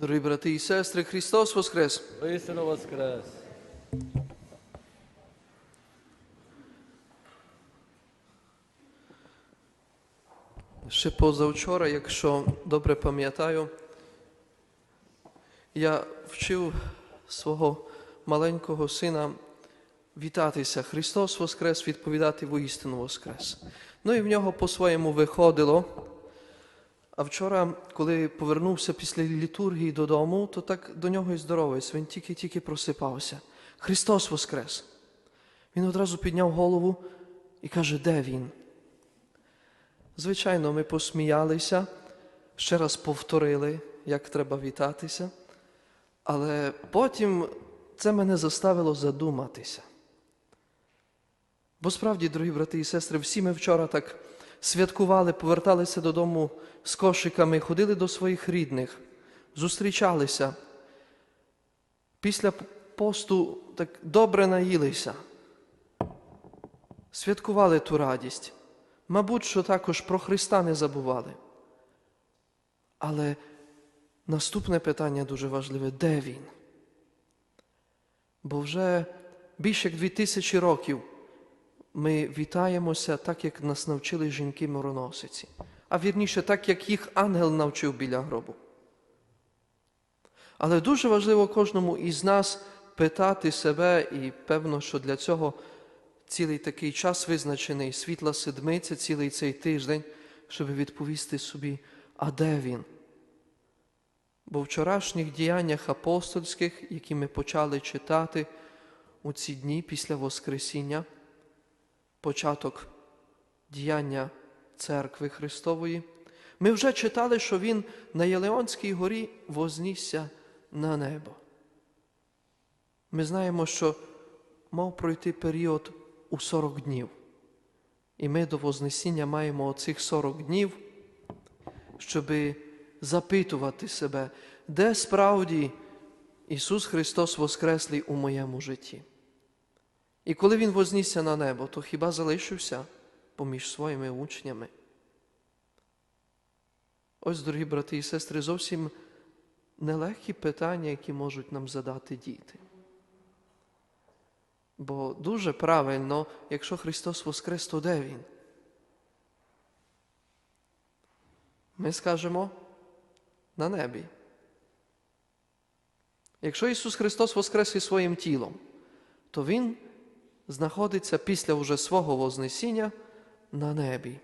Дорогі брати і сестри, Христос Воскрес! Воістину воскрес! Ще позавчора, якщо добре пам'ятаю, я вчив свого маленького сина вітатися. Христос Воскрес, відповідати воістину Воскрес. Ну і в нього по-своєму виходило. А вчора, коли повернувся після літургії додому, то так до нього і здоровився. Він тільки-тільки просипався. Христос Воскрес! Він одразу підняв голову і каже, де він? Звичайно, ми посміялися, ще раз повторили, як треба вітатися, але потім це мене заставило задуматися. Бо справді, дорогі брати і сестри, всі ми вчора так святкували, поверталися додому з кошиками, ходили до своїх рідних, зустрічалися. Після посту так добре наїлися, святкували ту радість. Мабуть, що також про Христа не забували. Але наступне питання дуже важливе де Він? Бо вже більше як дві тисячі років ми вітаємося так, як нас навчили жінки мороносиці, а вірніше, так, як їх ангел навчив біля гробу. Але дуже важливо кожному із нас питати себе, і певно, що для цього цілий такий час визначений, світла седмиця, цілий цей тиждень, щоб відповісти собі, а де він? Бо в вчорашніх діяннях апостольських, які ми почали читати у ці дні після Воскресіння, початок діяння Церкви Христової, ми вже читали, що Він на Єлеонській горі вознісся на небо. Ми знаємо, що мав пройти період у 40 днів. І ми до Вознесіння маємо оцих 40 днів, щоб запитувати себе, де справді Ісус Христос Воскреслий у моєму житті. І коли Він вознісся на небо, то хіба залишився поміж своїми учнями? Ось, дорогі брати і сестри, зовсім нелегкі питання, які можуть нам задати діти. Бо дуже правильно, якщо Христос Воскрес, то де Він? Ми скажемо на небі. Якщо Ісус Христос Воскрес із своїм тілом, то Він знаходиться після вже свого Вознесіння на небі.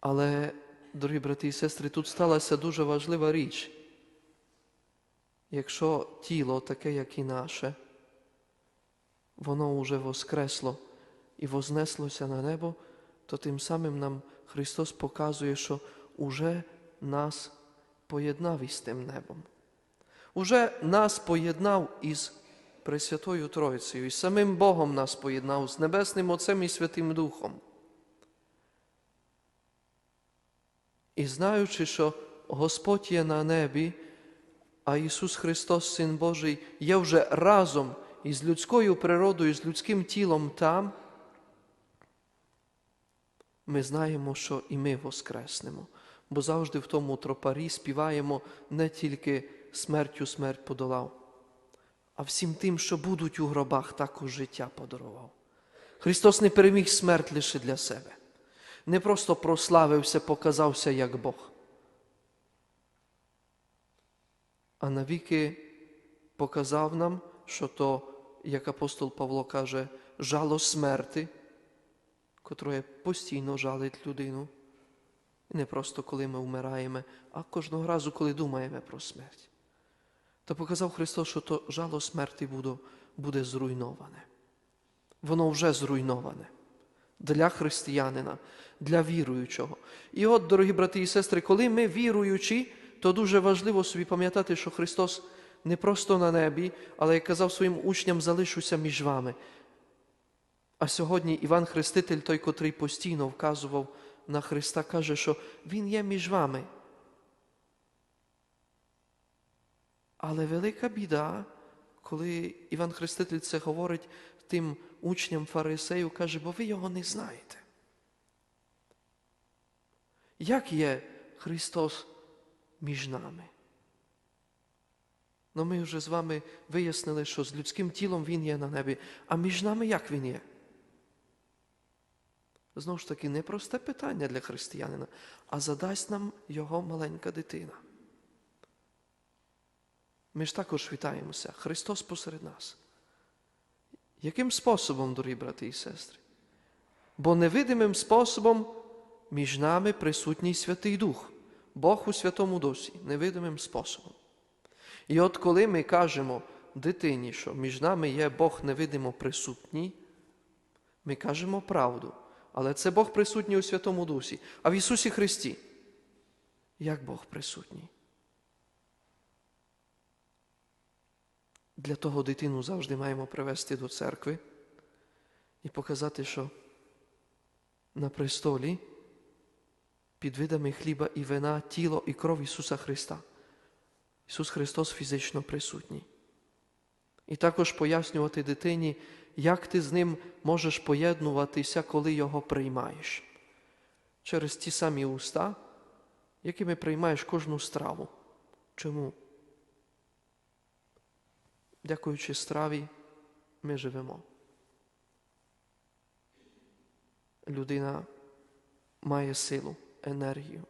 Але, дорогі брати і сестри, тут сталася дуже важлива річ. Якщо тіло таке, як і наше, воно уже воскресло і вознеслося на небо, то тим самим нам Христос показує, що уже нас поєднав із тим небом. Уже нас поєднав із Пресвятою Тройцею, і самим Богом нас поєднав з Небесним Отцем і Святим Духом. І знаючи, що Господь є на небі, а Ісус Христос, Син Божий, є вже разом із людською природою, з людським тілом там, ми знаємо, що і ми воскреснемо, бо завжди в тому тропарі співаємо не тільки смертю смерть подолав, а всім тим, що будуть у гробах, також життя подарував. Христос не переміг смерть лише для себе, не просто прославився, показався як Бог, а навіки показав нам, що то, як апостол Павло каже, жало смерти, котре постійно жалить людину. Не просто коли ми вмираємо, а кожного разу, коли думаємо про смерть. Та показав Христос, що то жало смерті буде, буде зруйноване. Воно вже зруйноване для християнина, для віруючого. І от, дорогі брати і сестри, коли ми віруючі, то дуже важливо собі пам'ятати, що Христос не просто на небі, але як казав своїм учням, залишуся між вами. А сьогодні Іван Хреститель, той, котрий постійно вказував на Христа, каже, що Він є між вами. Але велика біда, коли Іван Хреститель це говорить тим учням фарисею, каже, бо ви його не знаєте. Як є Христос між нами? Ну ми вже з вами вияснили, що з людським тілом він є на небі, а між нами як він є? Знову ж таки, не просте питання для християнина, а задасть нам його маленька дитина. Ми ж також вітаємося. Христос посеред нас. Яким способом, дорогі брати і сестри? Бо невидимим способом між нами присутній Святий Дух, Бог у Святому Дусі, невидимим способом. І от коли ми кажемо дитині, що між нами є Бог невидимо присутній, ми кажемо правду. Але це Бог присутній у Святому Дусі. А в Ісусі Христі, як Бог присутній? Для того дитину завжди маємо привести до церкви і показати, що на престолі під видами хліба і вина тіло і кров Ісуса Христа. Ісус Христос фізично присутній. І також пояснювати дитині, як ти з ним можеш поєднуватися, коли його приймаєш. Через ті самі уста, якими приймаєш кожну страву. Чому? Дякуючи страві, ми живемо. Людина має силу, енергію.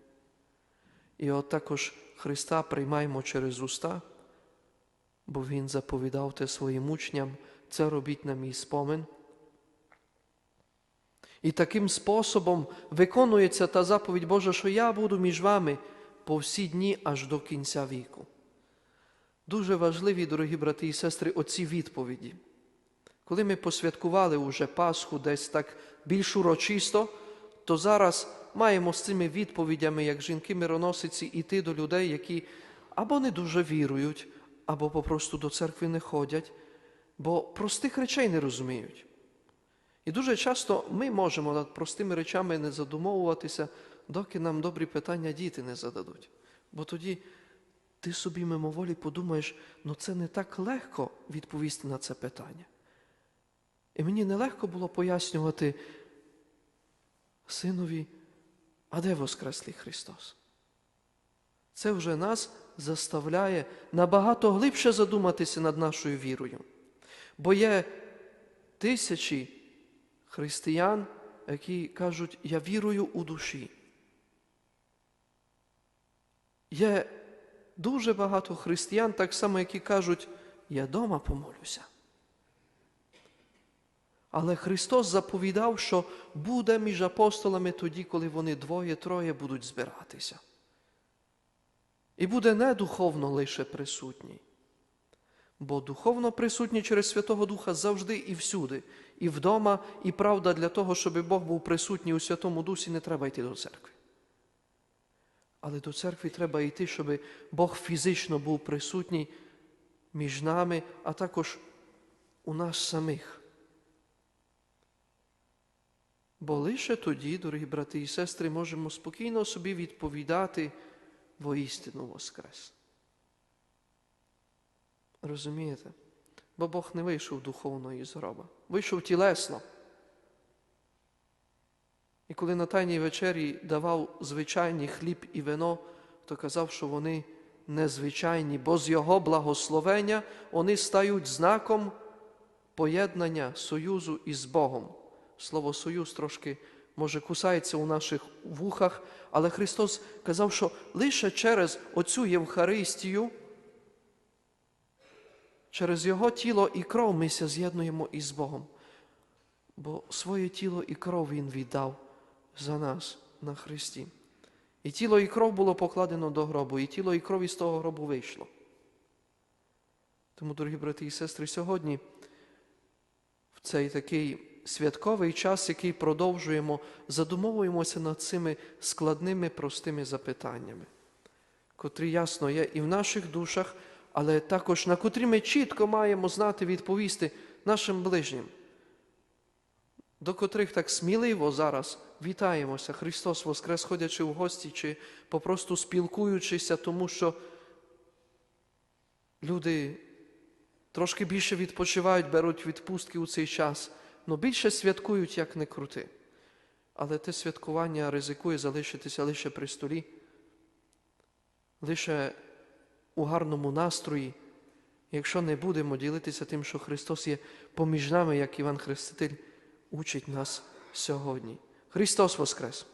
І от також Христа приймаємо через уста, бо Він заповідав те своїм учням, це робіть на мій спомин. І таким способом виконується та заповідь Божа, що я буду між вами по всі дні аж до кінця віку. Дуже важливі, дорогі брати і сестри, оці відповіді. Коли ми посвяткували уже Пасху десь так більш урочисто, то зараз маємо з цими відповідями, як жінки-мироносиці, іти до людей, які або не дуже вірують, або попросту до церкви не ходять, бо простих речей не розуміють. І дуже часто ми можемо над простими речами не задумовуватися, доки нам добрі питання діти не зададуть. Бо тоді ти собі мимоволі подумаєш, ну це не так легко відповісти на це питання. І мені нелегко було пояснювати синові, а де Воскреслий Христос? Це вже нас заставляє набагато глибше задуматися над нашою вірою. Бо є тисячі християн, які кажуть, я вірую у душі. Є дуже багато християн, так само, які кажуть, я дома помолюся. Але Христос заповідав, що буде між апостолами тоді, коли вони двоє-троє будуть збиратися. І буде не духовно лише присутній, бо духовно присутній через Святого Духа завжди і всюди, і вдома, і правда для того, щоб Бог був присутній у Святому Дусі, не треба йти до церкви. Але до церкви треба йти, щоб Бог фізично був присутній між нами, а також у нас самих. Бо лише тоді, дорогі брати і сестри, можемо спокійно собі відповідати воістину Воскрес. Розумієте? Бо Бог не вийшов духовно із гроба, вийшов тілесно. І коли на Тайній вечері давав звичайні хліб і вино, то казав, що вони незвичайні, бо з Його благословення вони стають знаком поєднання союзу із Богом. Слово союз трошки, може, кусається у наших вухах, але Христос казав, що лише через оцю Євхаристію, через Його тіло і кров мися з'єднуємо із Богом. Бо своє тіло і кров Він віддав за нас на Христі. І тіло і кров було покладено до гробу, і тіло і кров із того гробу вийшло. Тому, дорогі брати і сестри, сьогодні в цей такий святковий час, який продовжуємо, задумовуємося над цими складними простими запитаннями, котрі ясно є і в наших душах, але також на котрі ми чітко маємо знати відповісти нашим ближнім, до котрих так сміливо зараз вітаємося, Христос Воскрес, ходячи в гості, чи попросту спілкуючися, тому що люди трошки більше відпочивають, беруть відпустки у цей час, але більше святкують, як не крути. Але те святкування ризикує залишитися лише при столі, лише у гарному настрої, якщо не будемо ділитися тим, що Христос є поміж нами, як Іван Хреститель учить нас сьогодні. Христос Воскрес!